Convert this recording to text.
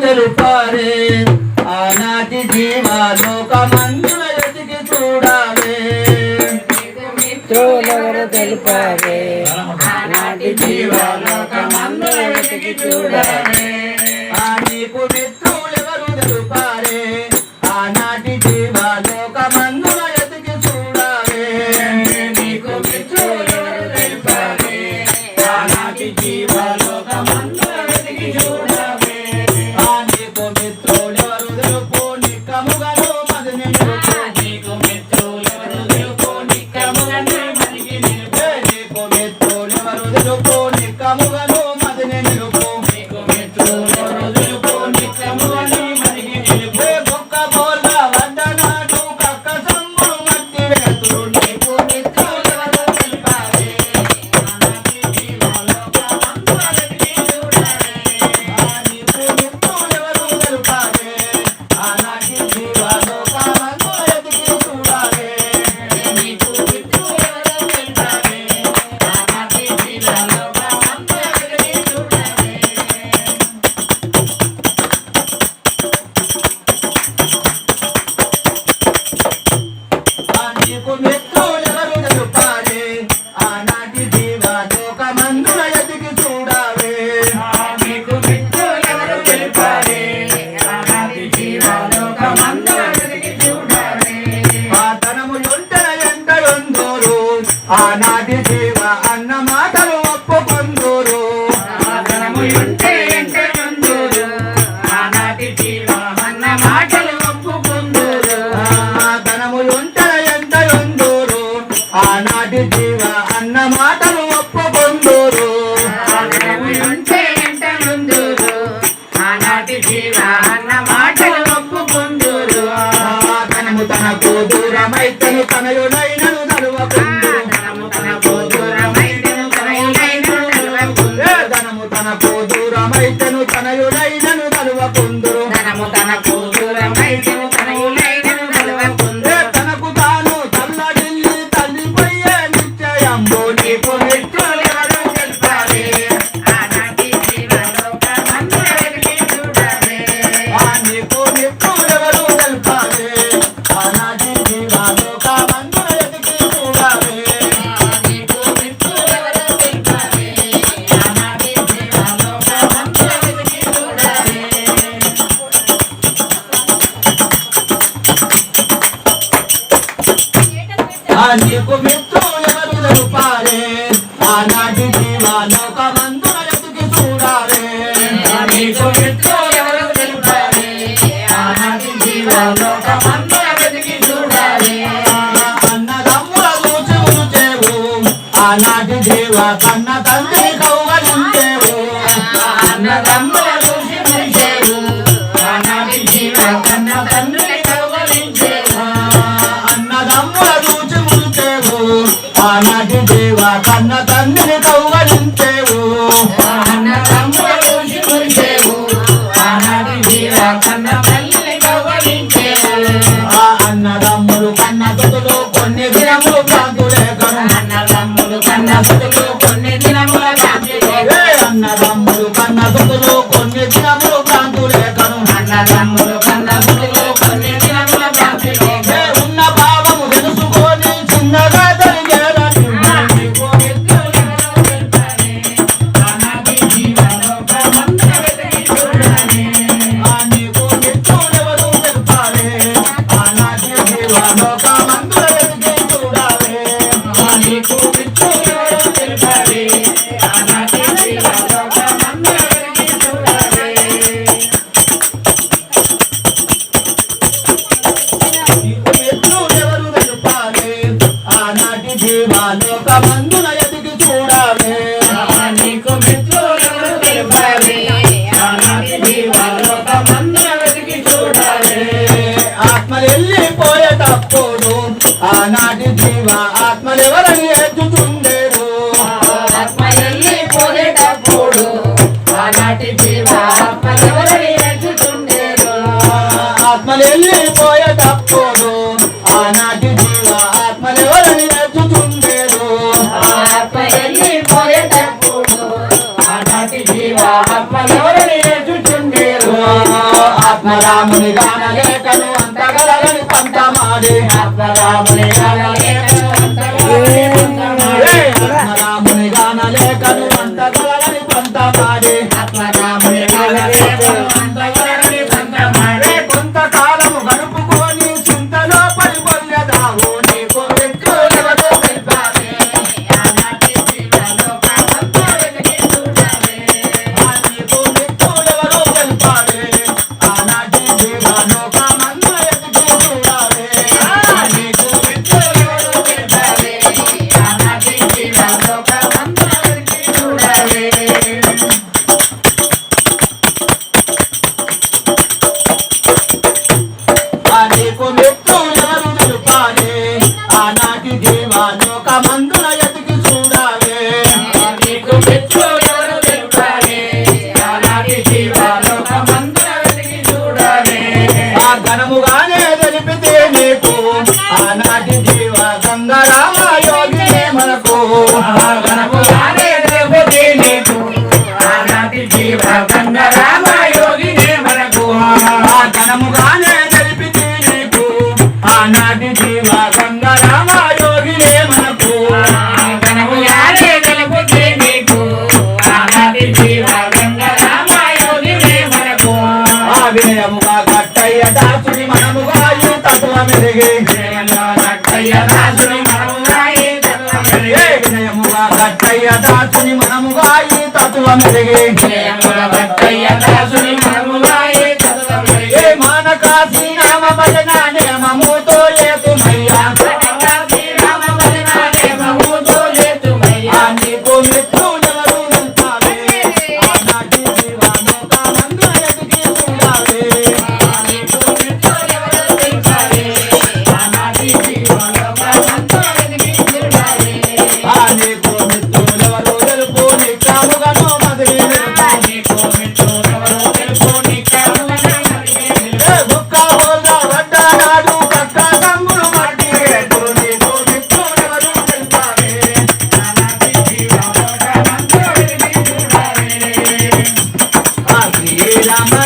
తెలుపారే పారే. ఆనాటి జీవాలోకమందుల ఎతికి చూడాలి. మిత్రులెవరు తెలిపారే ఆనాటి జీవాలోకమందుల ఎతికి చూడాలి. শোনো అన్న మాటలు ఒప్పుకుందురు తనము తనకు దూరమైతను తనయుడైన నా కన్న తల్లి కవ్వలుండేవు అన్నదమ్ముల చూసి మెరిసేవు ఆనాటి జీవ కన్న దాటించేవా ఆత్మలెవరని ఎత్తుతుండేడు. ఆత్మ ఎల్లి పోయేటప్పుడు ఆనాటి జీవ ఆత్మలెవరని ఎత్తుతుండేడు. ఆత్మలెల్లి పోయేటప్పుడు ఆనాటి జీవ ఆత్మలెవరని ఎత్తుతుండేడు. ఆత్మ ఎల్లి పోయేటప్పుడు ఆనాటి జీవ ఆత్మలెవరని ఎత్తుతుండేరు ఆత్మరాముని గానలేకను అంతగలని పంట మాడి ఆత్మరామ పంత గలని పంత మాడే ఆత్మరాముని గలని పంత దిగుగానే తెలిపితే నీకు. ఆనాటి జీవ గంగరామ యోగినే మనకు. గణపుగానే తెలిపితే నీకు. ఆనాటి జీవ గంగరామ యోగినే మనకు గణముగానే తెలిపితే నీకు. ఆనాటి జీవ గంగరామ యోగినే మనకు. మెరిగి రక్కయ్య దాసుని మనముగాయి విజయముగా రక్కయ్య దాసుని మనముగాయి తత్వ మెరిగి రక్కయ్య దాసుని మనముగాయి మానకాశీ నామ భజన నియమముతో లేతుమయ్యా నీకు Rama